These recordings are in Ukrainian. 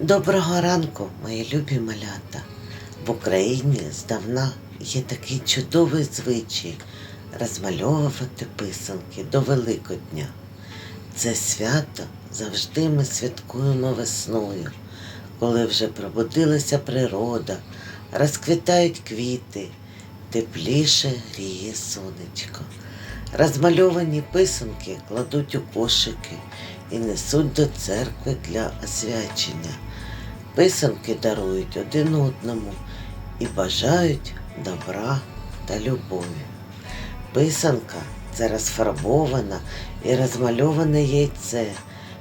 Доброго ранку, мої любі малята. В Україні здавна є такий чудовий звичай розмальовувати писанки до Великодня. Це свято завжди ми святкуємо весною, коли вже пробудилася природа, розквітають квіти, тепліше гріє сонечко. Розмальовані писанки кладуть у кошики і несуть до церкви для освячення. Писанки дарують один одному і бажають добра та любові. Писанка це розфарбоване і розмальоване яйце,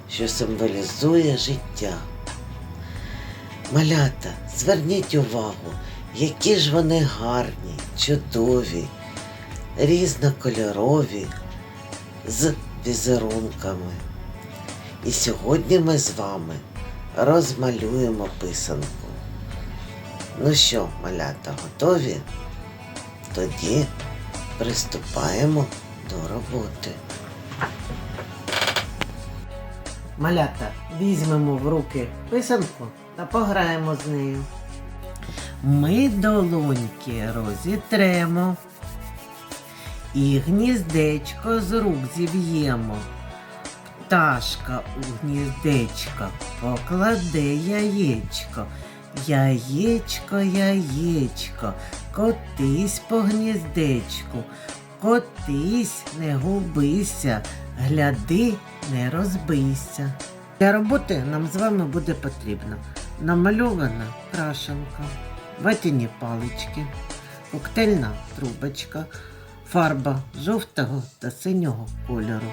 що символізує життя. Малята, зверніть увагу, які ж вони гарні, чудові, різнокольорові, з візерунками. І сьогодні ми з вами розмалюємо писанку. Ну що, малята, готові? Тоді приступаємо до роботи. Малята, візьмемо в руки писанку та пограємо з нею. Ми долоньки розітремо і гніздечко з рук зів'ємо. Пташка у гніздечко покладе яєчко. Яєчко, яєчко, котись по гніздечку, котись, не губися, гляди, не розбийся. Для роботи нам з вами буде потрібно намальована крашенка, ватяні палички, коктейльна трубочка, фарба жовтого та синього кольору.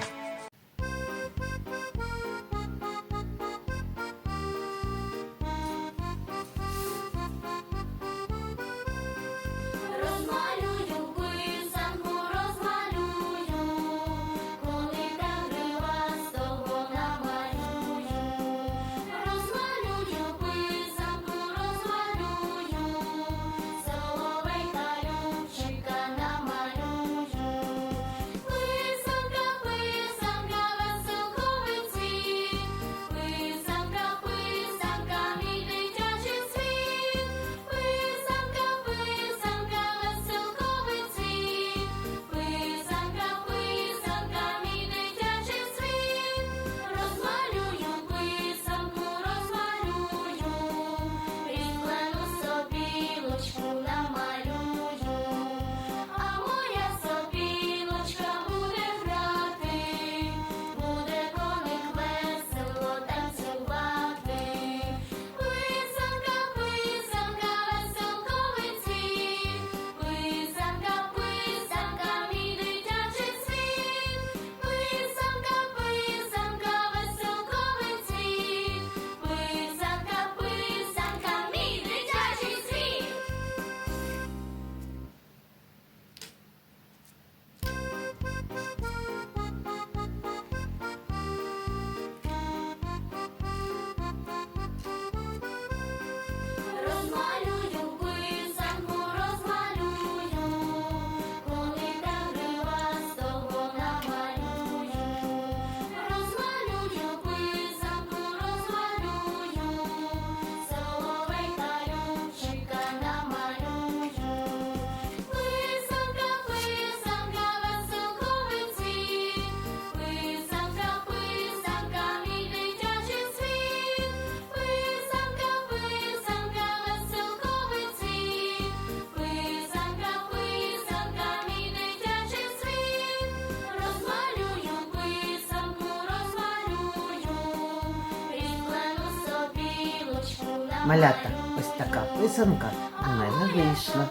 Малята, ось така писанка у мене вийшла.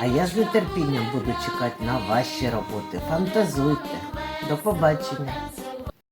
А я з нетерпінням буду чекати на ваші роботи. Фантазуйте. До побачення.